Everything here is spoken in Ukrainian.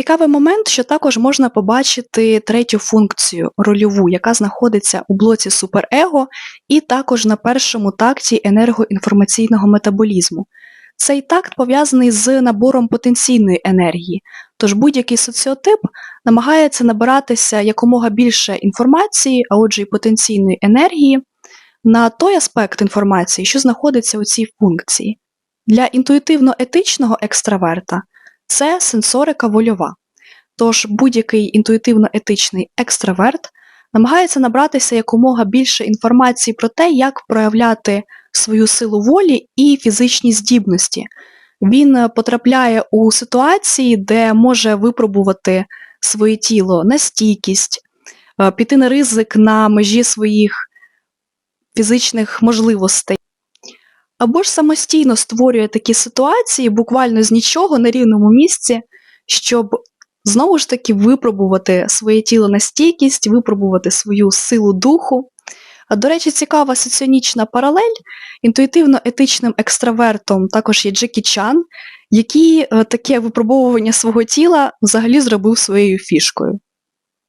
Цікавий момент, що також можна побачити третю функцію рольову, яка знаходиться у блоці суперего, і також на першому такті енергоінформаційного метаболізму. Цей такт пов'язаний з набором потенційної енергії, тож будь-який соціотип намагається набиратися якомога більше інформації, а отже, і потенційної енергії, на той аспект інформації, що знаходиться у цій функції. Для інтуїтивно-етичного екстраверта це сенсорика вольова. Тож будь-який інтуїтивно-етичний екстраверт намагається набратися якомога більше інформації про те, як проявляти свою силу волі і фізичні здібності. Він е, потрапляє у ситуації, де може випробувати своє тіло на стійкість, е, піти на ризик на межі своїх фізичних можливостей. Або ж самостійно створює такі ситуації буквально з нічого на рівному місці, щоб знову ж таки випробувати своє тіло на стійкість, випробувати свою силу духу. А, До речі, цікава соціонічна паралель. Інтуїтивно-етичним екстравертом також є Джекі Чан, який е, таке випробовування свого тіла взагалі зробив своєю фішкою.